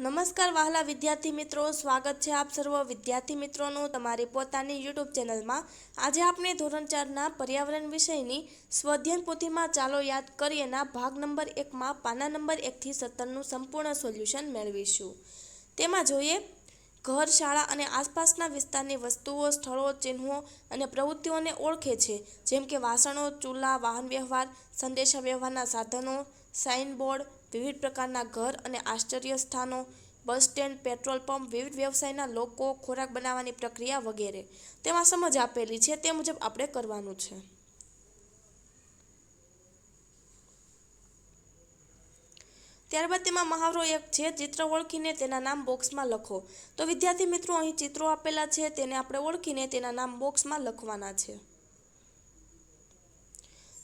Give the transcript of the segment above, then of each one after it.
નમસ્કાર વહાલા વિદ્યાર્થી મિત્રો, સ્વાગત છે આપ સર્વ વિદ્યાર્થી મિત્રોનું તમારી પોતાની યુટ્યુબ ચેનલમાં. આજે આપણે ધોરણ ચારના પર્યાવરણ વિષયની સ્વધ્યન પોથીમાં ચાલો યાદ કરીએના ભાગ નંબર એકમાં પાના નંબર એકથી સત્તરનું સંપૂર્ણ સોલ્યુશન મેળવીશું. તેમાં જોઈએ, ઘર, શાળા અને આસપાસના વિસ્તારની વસ્તુઓ, સ્થળો, ચિહ્નો અને પ્રવૃત્તિઓને ઓળખે છે. જેમ કે વાસણો, ચૂલા વાહન વ્યવહાર સંદેશા વ્યવહારના સાધનો સાઇનબોર્ડ વિવિધ પ્રકારના ઘર અને આશ્ચર્ય સ્થાનો, બસ સ્ટેન્ડ, પેટ્રોલ પંપ, વિવિધ વ્યવસાયના લોકો ખોરાક બનાવવાની પ્રક્રિયા વગેરે. તેમાં સમજ આપેલી છે, તે મુજબ આપણે કરવાનું છે. ત્યારબાદ તેમાં મહાવરો એક છે, ચિત્ર ઓળખીને તેના નામ બોક્સમાં લખો. તો વિદ્યાર્થી મિત્રો અહીં ચિત્રો આપેલા છે, તેને આપણે ઓળખીને તેના નામ બોક્સમાં લખવાના છે.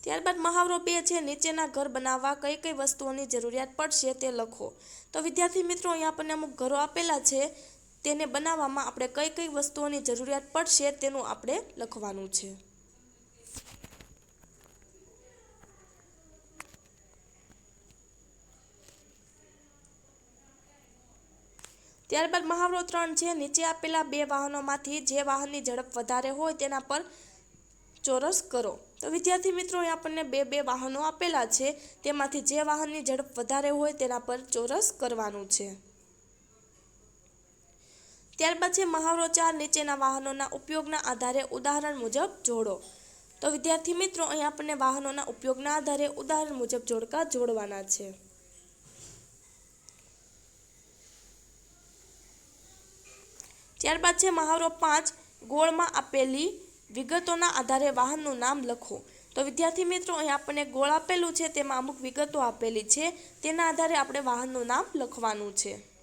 ત્યારબાદ મહાવરો બે છે, નીચેના ઘર બનાવવા કઈ કઈ વસ્તુઓની જરૂરિયાત પડશે તે લખો. તો વિદ્યાર્થી મિત્રો અહીંયા આપણને અમુક ઘરો આપેલા છે, તેને બનાવવામાં આપણે કઈ કઈ વસ્તુઓની જરૂરિયાત પડશે તેનું આપણે લખવાનું છે. ત્યારબાદ મહાવરો ત્રણ છે, નીચે આપેલા બે વાહનોમાંથી જે વાહનની ઝડપ વધારે હોય તેના પર ચોરસ કરો. તો વિદ્યાર્થી મિત્રો અહીં આપણને બે બે વાહનો આપેલા છે. તેમાંથી જે વાહનની ઝડપ વધારે હોય તેના પર ચોરસ કરવાનું છે. ત્યારબાદ છે મહાવરો ચાર નીચેના વાહનોના ઉપયોગના આધારે ઉદાહરણ મુજબ જોડો. તો વિદ્યાર્થી મિત્રો અહીં આપણને વાહનોના ઉપયોગના આધારે ઉદાહરણ મુજબ જોડકા જોડવાના છે. ત્યારબાદ છે મહાવરો પાંચ. ગોળમાં આપેલી વિગતોના આધારે વાહનનું નામ લખો. તો વિદ્યાર્થી મિત્રો, અહીં આપણને ગોળ આપેલું છે, તેમાં અમુક વિગતો આપેલી છે. તેના આધારે આપણે વાહનનું નામ લખવાનું છે.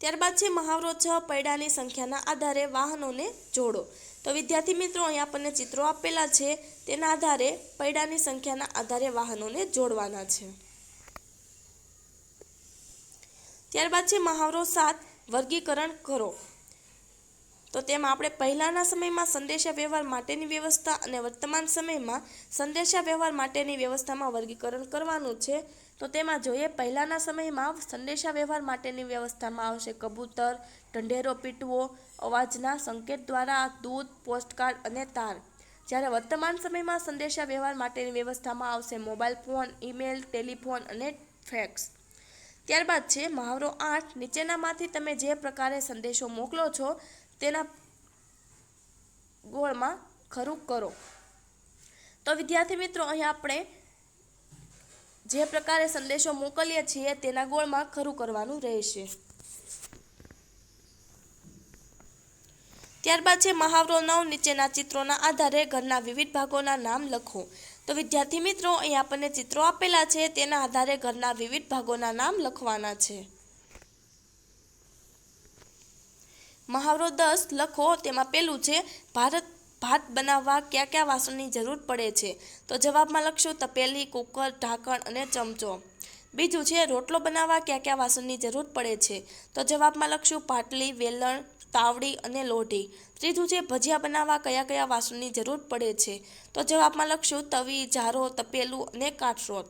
ત્યારબાદ છે મહાવરો છ પૈડાની સંખ્યાના આધારે વાહનોને જોડો. તો વિદ્યાર્થી મિત્રો, અહીં આપણને ચિત્રો આપેલા છે, તેના આધારે પૈડાની સંખ્યાના આધારે વાહનોને જોડવાના છે. ત્યારબાદ છે, મહાવરો સાત, વર્ગીકરણ કરો. તો તેમાં આપણે પહેલાંના સમયમાં સંદેશા વ્યવહાર માટેની વ્યવસ્થા અને વર્તમાન સમયમાં સંદેશા વ્યવહાર માટેની વ્યવસ્થામાં વર્ગીકરણ કરવાનું છે. તો તેમાં જોઈએ પહેલાંના સમયમાં સંદેશા વ્યવહાર માટેની વ્યવસ્થામાં આવશે કબૂતર, ઢંઢેરો પીટવો, અવાજના સંકેત દ્વારા દૂધ, પોસ્ટકાર્ડ અને તાર. જ્યારે વર્તમાન સમયમાં સંદેશા વ્યવહાર માટેની વ્યવસ્થામાં આવશે મોબાઈલ ફોન, ઈમેલ, ટેલિફોન અને ફેક્સ. ત્યારબાદ છે, મહાવરો આઠ. નીચેનામાંથી તમે જે પ્રકારે સંદેશો મોકલો છો તેના ગોળમાં ખરું કરો. તો વિદ્યાર્થી મિત્રો, અહીં આપણે જે પ્રકારે સંદેશો મોકલીએ છીએ તેના ગોળમાં ખરું કરવાનું રહેશે. ત્યારબાદ છે મહાવરો નવ, નીચેના ચિત્રોના આધારે ઘરના વિવિધ ભાગોના નામ લખો. તો વિદ્યાર્થી મિત્રો, અહીં આપણને ચિત્રો આપેલા છે, તેના આધારે ઘરના વિવિધ ભાગોના નામ લખવાના છે. મહાવરો દસ લખો, તેમાં પેલું છે, ભારત ભાત બનાવવા કયા કયા વાસણની જરૂર પડે છે? તો જવાબમાં લખશો, તપેલી, કુકર, ઢાંકણ અને ચમચો. બીજું છે, રોટલો બનાવવા કયા કયા વાસણની જરૂર પડે છે? તો જવાબમાં લખશું, પાટલી, વેલણ, તાવડી અને લોઢી. ત્રીજું છે, ભજીયા બનાવવા કયા કયા વાસણની જરૂર પડે છે? તો જવાબમાં લખશું, તવી, જારો, તપેલું અને કાટરોત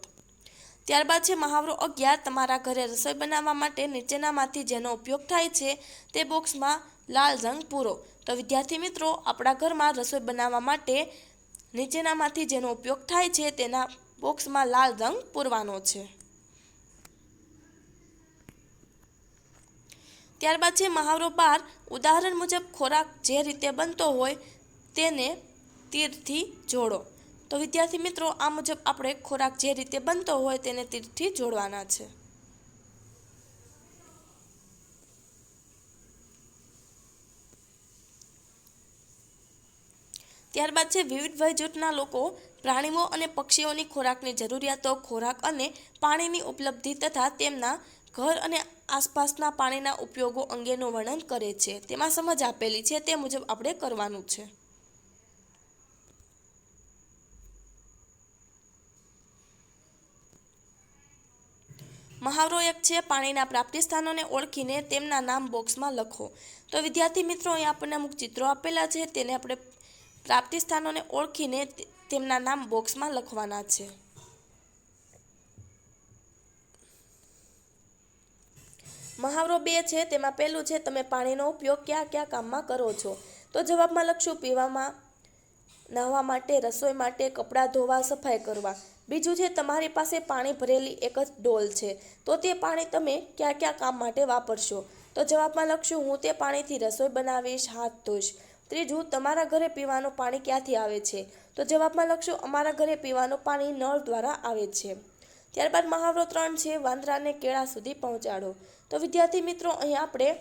ત્યારબાદ છે મહાવરો અગિયાર તમારા ઘરે રસોઈ બનાવવા માટે નીચેનામાંથી જેનો ઉપયોગ થાય છે તે બોક્સમાં લાલ રંગ પૂરો. તો વિદ્યાર્થી મિત્રો, આપણા ઘરમાં રસોઈ બનાવવા માટે નીચેનામાંથી જેનો ઉપયોગ થાય છે તેના બોક્સમાં લાલ રંગ પૂરવાનો છે. ત્યારબાદ છે મહાવરો બાર, ઉદાહરણ મુજબ ખોરાક જે રીતે બનતો હોય તેને તીરથી જોડો. તો વિદ્યાર્થી મિત્રો, આ મુજબ આપણે ખોરાક જે રીતે બનતો હોય તેને તીરથી જોડવાના છે. ત્યારબાદ છે, વિવિધ વયજૂથના લોકો પ્રાણીઓ અને પક્ષીઓની ખોરાકની જરૂરિયાતો, ખોરાક અને પાણીની ઉપલબ્ધિ તથા તેમના ઘર અને આસપાસના પાણીના ઉપયોગો અંગેનું વર્ણન કરે છે. તેમાં સમજ આપેલી છે, તે મુજબ આપણે કરવાનું છે. મહાવરો એક છે, પાણીના પ્રાપ્તિ સ્થાનોને ઓળખીને તેમના નામ બોક્સમાં લખો. તો વિદ્યાર્થી મિત્રો, અહીં આપણને અમુક ચિત્રો આપેલા છે, તેને આપણે પ્રાપ્તિ સ્થાનોને ઓળખીને તેમના નામ બોક્સમાં લખવાના છે. મહાવરો બે છે, તેમાં પહેલું છે, તમે પાણીનો ઉપયોગ કયા કયા કામમાં કરો છો? તો જવાબમાં લખશું, પીવામાં, નાહવા માટે, રસોઈ માટે, કપડાં ધોવા, સફાઈ કરવા. બીજું છે, તમારી પાસે પાણી ભરેલી એક જ ડોલ છે. તો તે પાણી તમે ક્યાં ક્યાં કામ માટે વાપરશો? તો જવાબમાં લખશું, હું તે પાણીથી રસોઈ બનાવીશ, હાથ ધોઈશ. ત્રીજું, તમારા ઘરે પીવાનું પાણી ક્યાંથી આવે છે? તો જવાબમાં લખશું, અમારા ઘરે પીવાનું પાણી નળ દ્વારા આવે છે. ત્યારબાદ મહાવરો ત્રણ છે, વાંદરાને કેળા સુધી પહોંચાડો. તો વિદ્યાર્થી મિત્રો, અહીં આપણે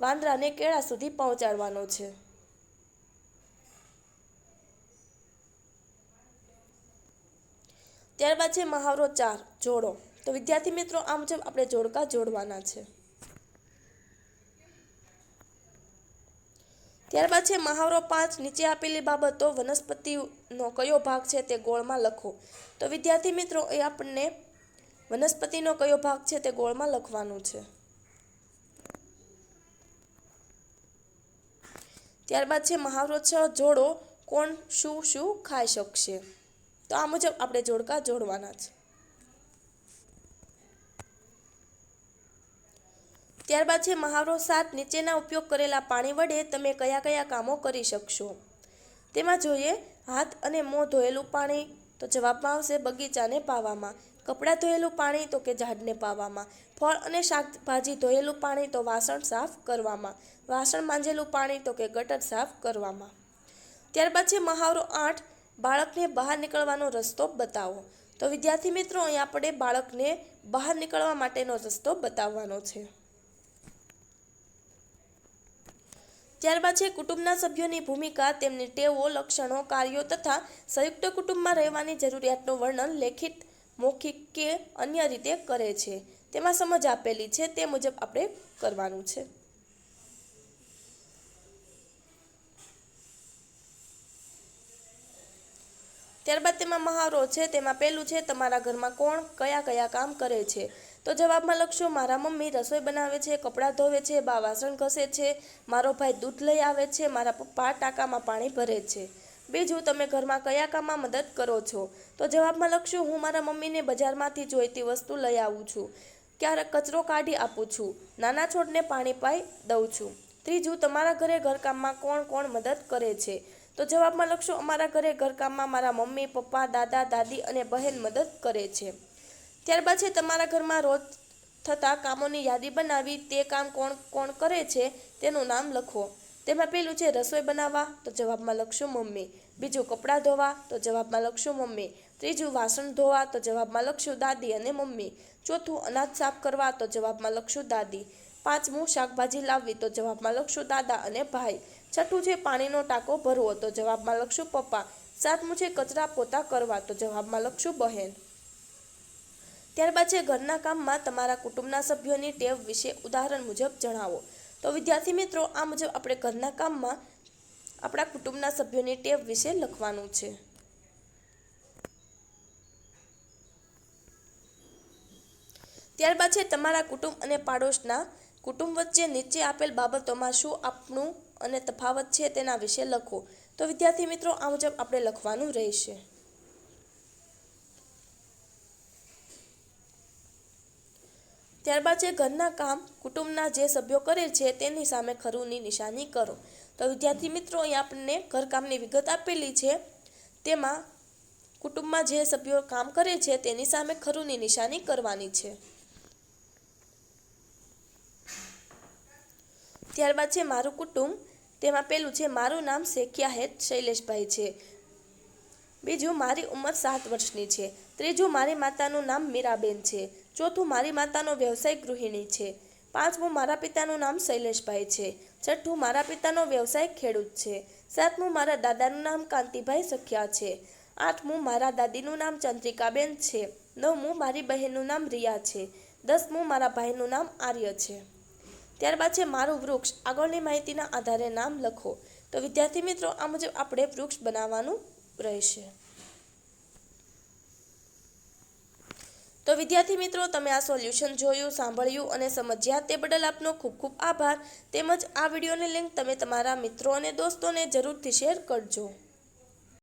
વાંદરાને કેળા સુધી પહોંચાડવાનો છે. ત્યારબાદ છે મહાવરો ચાર, જોડો. તો વિદ્યાર્થી મિત્રો, આ મુજબ આપણે જોડકા જોડવાના છે. ત્યારબાદ છે મહાવરો પાંચ, નીચે આપેલી બાબતો, વનસ્પતિનો કયો ભાગ છે તે ગોળમાં લખો. તો વિદ્યાર્થી મિત્રો, એ આપણને વનસ્પતિનો કયો ભાગ છે તે ગોળમાં લખવાનું છે. ત્યારબાદ છે મહાવરો છ, જોડો. કોણ શું શું ખાઈ શકશે? તો આ મુજબ આપણે જોડકા જોડવાના છે. ત્યારબાદ છે મહાવરો સાત, નીચેના ઉપયોગ કરેલા પાણી વડે તમે કયા કયા કામો કરી શકશો? તેમાં જોઈએ, હાથ અને મોં ધોયેલું પાણી તો જવાબમાં આવશે બગીચાને પાવામાં, કપડાં ધોયેલું પાણી તો કે ઝાડને પાવામાં, ફળ અને શાકભાજી ધોયેલું પાણી તો વાસણ સાફ કરવામાં, વાસણ માંજેલું પાણી તો કે ગટર સાફ કરવામાં. ત્યારબાદ છે મહાવરો આઠ બાળકને બહાર નીકળવાનો રસ્તો બતાવો. તો વિદ્યાર્થી મિત્રો અહીં આપણે બાળકને બહાર નીકળવા માટેનો રસ્તો બતાવવાનો છે. ત્યારબાદ છે, કુટુંબના સભ્યોની ભૂમિકા, તેમની ટેવો, લક્ષણો, કાર્યો તથા સંયુક્ત કુટુંબમાં રહેવાની જરૂરિયાતનું વર્ણન લેખિત, મૌખિક કે અન્ય રીતે કરે છે. તેમાં સમજ આપેલી છે, તે મુજબ આપણે કરવાનું છે. ત્યારબાદ તેમાં મહાવરો છે, તેમાં પહેલું છે, તમારા ઘરમાં કોણ કયા કયા કામ કરે છે? તો જવાબમાં લખશો, મારા મમ્મી રસોઈ બનાવે છે, કપડાં ધોવે છે, બા વાસણ ઘસે છે, મારો ભાઈ દૂધ લઈ આવે છે, મારા પપ્પા ટાંકામાં પાણી ભરે છે. બીજું, તમે ઘરમાં કયા કામમાં મદદ કરો છો? તો જવાબમાં લખશો, હું મારા મમ્મીને બજારમાંથી જોઈતી વસ્તુ લઈ આવું છું. ક્યારેક કચરો કાઢી આપું છું. નાના છોડને પાણી પાઈ દઉં છું. ત્રીજું, તમારા ઘરે ઘરકામમાં કોણ કોણ મદદ કરે છે? તો જવાબમાં લખશો, અમારા ઘરે ઘરકામમાં મારા મમ્મી, પપ્પા, દાદા, દાદી અને બહેન મદદ કરે છે. ત્યારબાદ છે, તમારા ઘરમાં રોજ થતા કામોની યાદી બનાવી, તે કામ કોણ કોણ કરે છે, તેનું નામ લખો. તેમાં પહેલું છે, રસોઈ બનાવવા, તો જવાબમાં લખશું, મમ્મી. બીજું, કપડાં ધોવા, તો જવાબમાં લખશું, મમ્મી. ત્રીજું, વાસણ ધોવા, તો જવાબમાં લખશું, દાદી અને મમ્મી. ચોથું, અનાજ સાફ કરવા, તો જવાબમાં લખશું, દાદી. પાંચમું, શાકભાજી લાવવી, તો જવાબમાં લખશું, દાદા અને ભાઈ. છઠ્ઠું છે, પાણીનો ટાંકો ભરવો. તો જવાબમાં લખશું પપ્પા. સાતમું છે, કચરા પોતા કરવા. તો જવાબમાં લખશું બહેન. ત્યારબાદ છે, ઘરના કામમાં તમારા કુટુંબના સભ્યોની ટેવ વિશે ઉદાહરણ મુજબ જણાવો. તો વિદ્યાર્થી મિત્રો, આ મુજબ આપણે ઘરના કામમાં આપણા કુટુંબના સભ્યોની ટેવ વિશે લખવાનું છે. ત્યારબાદ છે, તમારા કુટુંબ અને પાડોશના કુટુંબ વચ્ચે નીચે આપેલ બાબતોમાં શું આપણું અને તફાવત છે તેના વિશે લખો. તો વિદ્યાર્થી મિત્રો, આ મુજબ આપણે લખવાનું રહેશે. ત્યારબાદ છે, ઘરના કામ, કુટુંબના જે સભ્યો કરે છે તેની સામે ખરુંની નિશાની કરો. તો વિદ્યાર્થી મિત્રો, અહીં આપણને ઘરકામની વિગત આપેલી છે. તેમાં કુટુંબમાં જે સભ્યો કામ કરે છે તેની સામે ખરુંની નિશાની કરવાની છે. ત્યારબાદ છે, મારું કુટુંબ તેમાં પેલું છે, મારું નામ શેખિયા હેત શૈલેષભાઈ છે. બીજું, મારી ઉંમર સાત વર્ષની છે. ત્રીજું, મારી માતાનું નામ મીરાબેન છે. ચોથું, મારી માતાનો વ્યવસાય ગૃહિણી છે. પાંચમું, મારા પિતાનું નામ શૈલેષભાઈ છે. છઠ્ઠું, મારા પિતાનો વ્યવસાય ખેડૂત છે. સાતમું, મારા દાદાનું નામ કાંતિભાઈ સખ્યા છે. આઠમું, મારા દાદીનું નામ ચંદ્રિકાબેન છે. નવમું, મારી બહેનનું નામ રિયા છે. દસમું, મારા ભાઈનું નામ આર્ય છે. ત્યારબાદ છે મારું વૃક્ષ. આગળની માહિતીના આધારે નામ લખો. તો વિદ્યાર્થી મિત્રો, આ મુજબ આપણે વૃક્ષ બનાવવાનું રહેશે. તો વિદ્યાર્થી મિત્રો, તમે આ સોલ્યુશન જોયું, સાંભળ્યું અને સમજ્યા તે બદલ આપનો ખૂબ ખૂબ આભાર. તેમજ આ વિડીયોની લિંક તમે તમારા મિત્રો અને દોસ્તોને જરૂરથી શેર કરજો.